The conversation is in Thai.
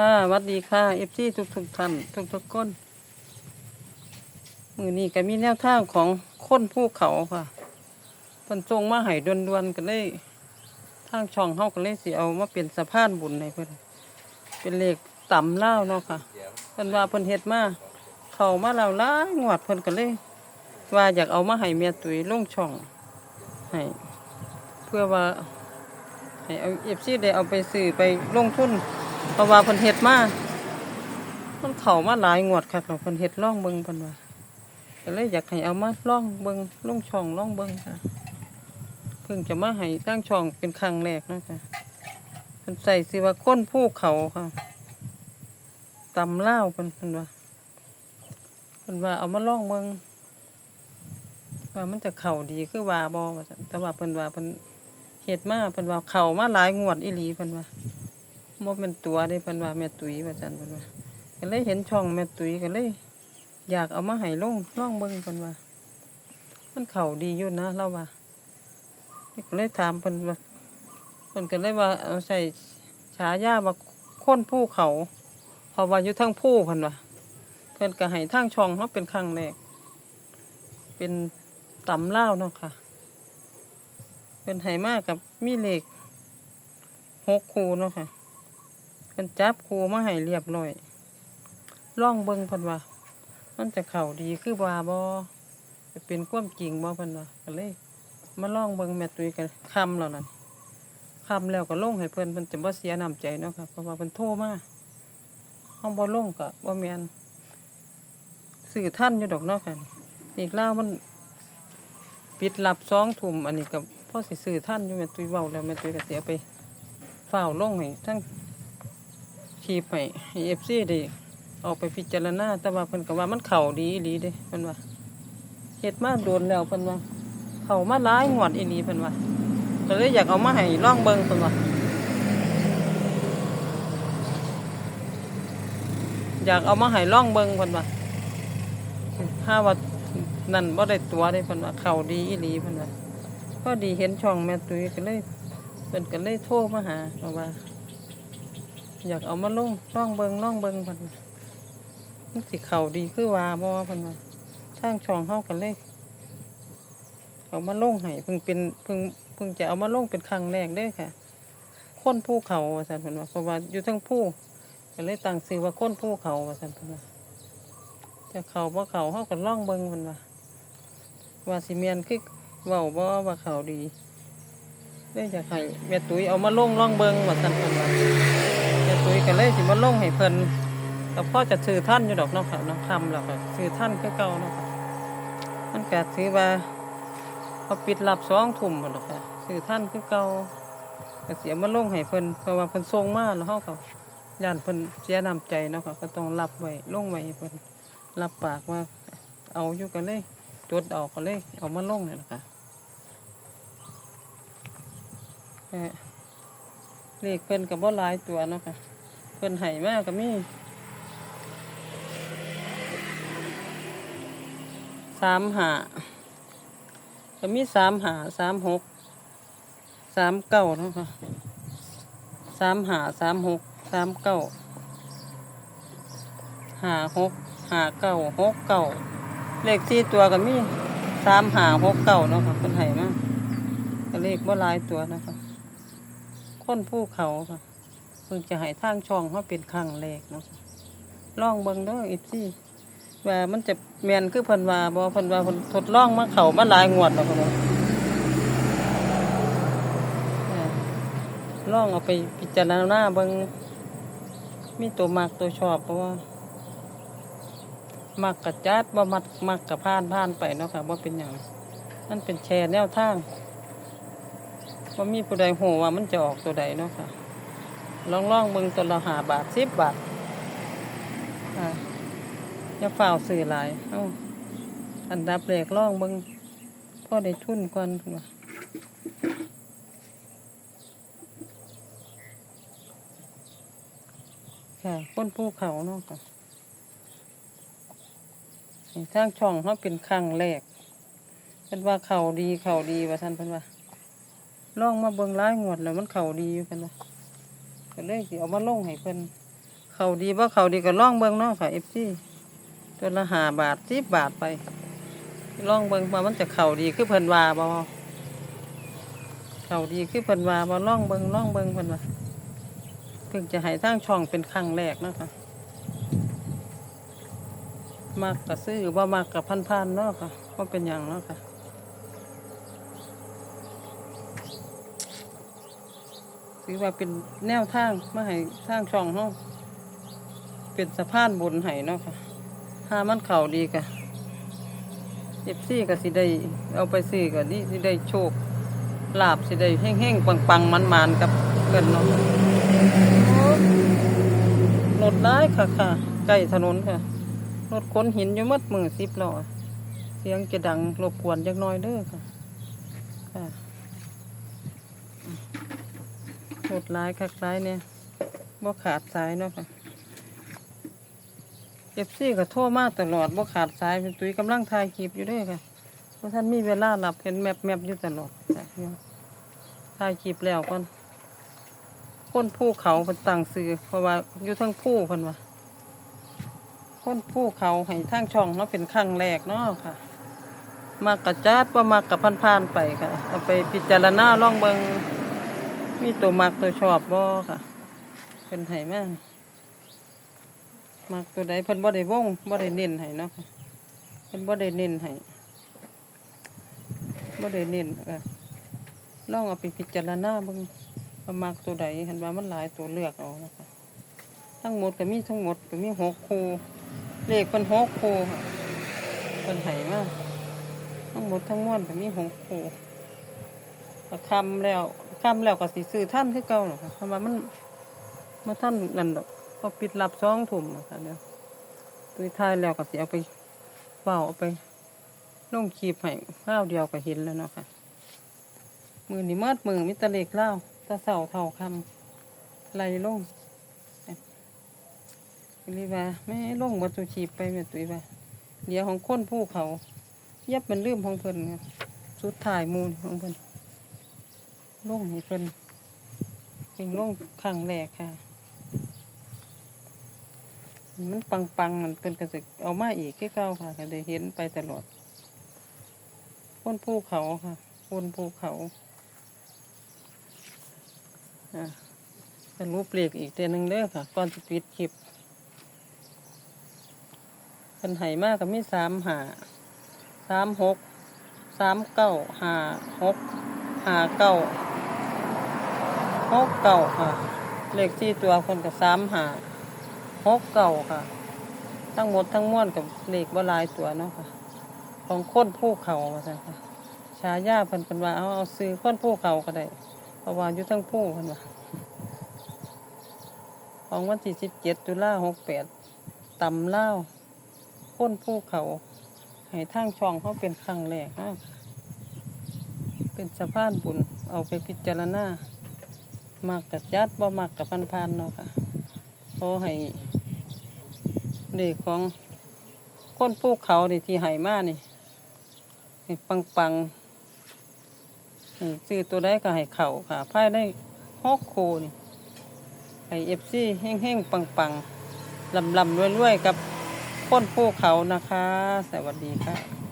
ค่ะวัดดีค่ะเอฟซีทุกทุกท่านทุกทุกคนมือนี้ก็มีแนวทางของคนภูเขาค่ะเพิ่นส่งมาให้ดวนๆกันเลยทางช่องเฮาก็เลยสิเอามาเป็นสะพานบุญให้เพิ่นเป็นเลขต่ำเล่าเนาะค่ะเพิ่นว่าเพิ่นเฮ็ดมาเขามาแล้วหลายงวดเพิ่นก็เลย ว่าอยากเอามาให้เมียตุ้ยลงช่องให้เพื่อว่าให้เอาเอฟซีได้เอาไปซื้อไปลงทุน เพราะว่าเพิ่นเฮ็ดมามันเข้ามาหลายงวดคักแล้วเพิ่นเฮ็ดล่องเบิ่งเพิ่นว่าก็เลยอยากให้เอามาล่องเบิ่งลงช่องล่องเบิ่งค่ะ เพิ่งจะมาให้ตั้งช่องเป็นครั้งแรกนะคะเพิ่นใส่สิว่าก้นภูเขาค่ะตำเล่าเพิ่นเพิ่นว่าเพิ่นว่าเอามาล่องเบิ่งว่ามันจะเข้าดีคือว่าบ่แต่ว่าเพิ่นว่าเพิ่นเฮ็ดมาเพิ่นว่าเข้ามาหลายงวดอีหลีเพิ่นว่า บ่เป็นตัวเด้พิ่นว่าแม่ตุ้ยว่าซั่นเพิ่นว่าก็เลยเห็นช่องแม่ตุ้ยก็เลย อยากเอามาให้ลงล่องเบิ่งเพิ่นว่า มันเข้าดีอยู่นะเราว่าก็เลยถามเพิ่นว่าพิ่นก็เลยว่าเอาใส่ฉายาว่าค้นภูเขาพราะว่าอยู่ทั้งภูเพิ่นว่าเพิ่นก็ให้ทางช่องเฮาเป็นครั้งแรกเป็นตำเลาเนาะค่ะ เป็นไหมากกับมีเหล็กหกคูเนาะค่ะ เป็นจับคูมาให้เรียบร้อยล่องเบิ่งพันว่ามันจะเข่าดีคือว่าบ่จะเป็นความจริงบ่เพันว่าก็เลย มาล่องเบิ่งแม่ตุยกันคำแล้วนั่นคำแล้วก็ลงให้เพิ่อนเพิ่นจะบ่เสียน้ำใจเนาะค่ะเพราะว่าเพิ่นโทรมาห้องบ่ลงก็บ่แม่นสื่อท่านอยู่ดอกเนาะค่ะอีกเล่ามันปิดหลับสองทุ่มอันนี้กับพ่อสิซื้อท่านอยู่แม่ตุยเว้าแล้วแม่ตุยก็เสียไปเฝ้าลงให้ทั้ง ชีพให้ให้เอฟซีได้เอาไปพิจารณา แต่ว่าเพิ่นก็ว่ามันเข่าดีอีหลีเด้เพิ่นว่าเฮ็ดมาโดนแล้วเพิ่นว่าเข่ามาหลายงวดอีหลีเพิ่นว่าก็เลยอยากเอามาให้ลองเบิ่งเพิ่นว่าอยากเอามาให้ลองเบิ่งเพิ่นว่าถ้าว่านั่นบ่ได้ตัวได้เพิ่นว่าเข่าดีอีหลีเพิ่นว่าพอดีเห็นช่องแม่ตุ้ยก็เลยเพิ่นก็เลยโทรมาหาบอกว่า อยากเอามาลงล่องเบิงล่องเบิงพิ่นว่ามันสิเขาดีคือว่าบ่พิ่นว่าทางช่องเฮากันเลย เอามาลงให้เพิ่งเป็นเพิ่งเพิ่งจะเอามาลงเป็นครั้งแรกเด้ค่ะคนภูเขาว่าซั่นพิ่นว่าเพราะว่าอยู่ทั้งภูก็เลยตั้งชื่อว่าคนภูเขาว่าซั่นพิ่นว่าจะเขาบ่เขาเข้าก็ล่องเบิงมันว่าว่าสิเมียนคือเว้าบ่ว่าเขาดีเลยอยากให้แม่ตุ้ยเอามาลงล่องเบิงว่าซั่นพิ่นว่า แม่ตุ้ยก็เลยสิมาลงให้เพิ่นก็พ่อจะซื้อท่านอยู่ดอกเนาะค่ะน้องคำแล้วก็ซื้อท่านคือเก่าเนาะค่ะมันแก็ถือว่าเขาปิดรับสองทุ่มหมดแล้วค่ะซื้อท่านคือเก่าก็เสียมาลงให้เพิ่นเพราะว่าเพิ่นส่งมาแล้วเฮาก็ย่านเพิ่นเสียน้ำใจเนาะค่ะก็ต้องรับไว้ลงไว้เพิ่นรับปากว่าเอาอยู่กันเลยจดเอากันเลยเอามาลงเนี่ยนะคะเอ่อเลขเพิ่นกับบ่หลายตัวเนาะค่ะ เพิ่นให้มากก็มีสามหาก็มีสามหาสามหกสามเก้าเนาะค่ะสามหาสามหกสามเก้าหาหกหาเก้าหกเก้าเลขที่ตัวก็มีสามหาหกเก้าเนาะค่ะคนไทยมาก็เลขว่าลายตัวนะคะคนภูเขาค่ะ เพิ่งจะให้ทางช่องเขาเป็นครั้งแรกเนาะลองเบิ่งเด้ออีซี่ว่ามันจะแมนคือเพิ่นว่าบ่เพิ่นว่าเพิ่นทดลองมาเขามาหลายงวดแล้วค่ะลองเอาไปพิจารณาเบิ่งมีตัวมากตัวชอบเพราะว่ามักกะจัดบ่มักมักกะพานพานไปเนาะค่ะว่าเป็นอย่างนั่นเป็นแชร์แนวทางว่ามีผู้ใดโหว่ามันจะออกตัวใดเนาะค่ะ ลองลองๆเบิ่งตัวละหาบาทสิบบาทอ่าอย่าฝ่าวสื่อหลายเอ้าอันดับแรกลองเบิ่งพ่อได้ทุนก่อนพุ่นว่าค่ะคนภูเขาเนาะค่ะทางช่องเขาเป็นครั้งแรกเป็นว่าเขาดีเขาดีว่าท่านเพิ่นว่าลองมาเบิ่งร้ายงวดแล้วมันเขาดีอยู่เพิ่นว่า ก็เลยสิเอามาลงให้เพิ่นเขาดีบ่เขาดีก็ล่องเบิ่งเนาะค่ะ FC ตัวละหาบาท10บาทไปล่องเบิ่งว่ามันจะเข้าดีคือเพิ่นว่าบ่เข้าดีคือเพิ่นว่าบ่ล่องเบิ่งล่องเบิ่งเพิ่นว่าเพิ่งจะให้ทางช่องเป็นครั้งแรกเนาะคะมักก็ซื้อบ่ามักก็พันๆเนาะค่ะบ่เป็นหยังเนาะค่ะ ถือว่าเป็นแนวทางมาให้ทางช่องเนาะเป็นสะพานบุญให้เนาะค่ะถ้ามันเข่าดีกะเอฟซี่ก็สิได้เอาไปซื้อก็ดีสิได้โชคลาบสิได้แห้งๆปังๆมันๆกับเกินเนาะรถได้ค่ะค่ะใกล้ถนนค่ะรถขนหินอยู่มัดมือสิบล้อเสียงจะดังรบกวนจักน้อยเด้อค่ะค่ะ หดร้ายคักร้ายเนี่ยบ่ขาดสายเนาะค่ะเอฟซีก็โทรมาตลอดบ่ขาดสายเป็นตุ้ยกำลังถ่ายคลิปอยู่ด้วยค่ะเพราะท่านมีเวลาหลับเห็นแมบแมบอยู่ตลอดถ่ายคลิปแล้วก่อนคนภูเขาเพิ่นตั้งซื้อเพราะว่าอยู่ทั้งภูเพิ่นว่าคนภูเขาให้ทางช่องเนาะเป็นครั้งแรกเนาะค่ะ มากกระจัดว่ามากกับพันๆไปค่ะเอาไปพิจารณาล่องเบิง มีตัวมักตัวชอบบ่ค่ะเพิ่นให้มามักตัวใดเพิ่นบ่ได้วงบ่ได้เน้นให้เนาะค่ะเพิ่นบ่ได้เน้นให้บ่ได้เน้นเออลองเอาไปพิจารณาเบิ่งว่ามักตัวใดเห็นว่ามันหลายตัวเลือกเอานะคะทั้งหมดก็มีทั้งหมดก็มีหกคู่เลขเพิ่นหกคู่ค่ะเพิ่นให้มากทั้งหมดทั้งมวลก็มีหกคู่ ก็คำแล้วคำแล้วก็สิซื้อท่านคือเก่าหรอกค่ะเพราะว่ามันมาท่านนั่นดอกพอปิดรับซองถุ่มนะคะเดี๋ยวตุยทายแล้วก็สิเอาไปเฝ้าเอาไปลงคีบให้ข้าวเดียวก็เห็นแล้วเนาะค่ะ มือนี่มัดมือมิตรเล็กเล่าตะเสาเท่าคำไล่ลงรีว่าไม่ลงวัตถุชีพไปแม่ตุยว่าเดี๋ยวของคนผู้เขาเย็บมันลืมของเพิ่นสุดท้ายมูลของเพิ่น ลงให้เพิ่นเป็นลงครั้งแรกค่ะ มันปังปังๆมันเป็นกระสึกเอามาอีกแค่เก้าค่ะ ก็ได้เห็นไปตลอดพ้นภูเขาค่ะพ้นภูเขาอะรุปเปลขอีกเดือนหนึ่งเด้อค่ะก่อนจะปิดคลิปเป็นไห้มากก็มีสามหาสามหกสามเก้าหาหก หาเก้าหกเก่าค่ะ เลขที่ตัวคนกับสามหาหกเก่าค่ะ ทั้งหมดทั้งมวลกับเลขบ่หลายตัวเนาะค่ะ ของคนผู้เขาว่าซั่ค่ะฉายาเพิ่นเป็นว่าเอาเอาซื้อคนผู้เขาก็ได้เพราะว่าอยู่ทั้งผู้เพิ่นว่าของวันที่สิบเจ็ดตุลาหกแปดตำเล่าวคนผู้เขาให้ทางช่องเขาเป็นครั้งแรกนะ เป็นสะพานบุญเอาไปพิจารณามักกับจัดบ่มักกับพันพันๆเนาะค่ะขอให้เด็กของคนภูเขานี่ที่ให้มานี่ปังปังๆให้ซื้อตัวได้ก็ให้เข่าค่ะภายได้หกโคนี่ให้เอฟซีแห้งๆ ปังปังๆลำลำๆรวยๆ กับคนภูเขานะคะ สวัสดีค่ะ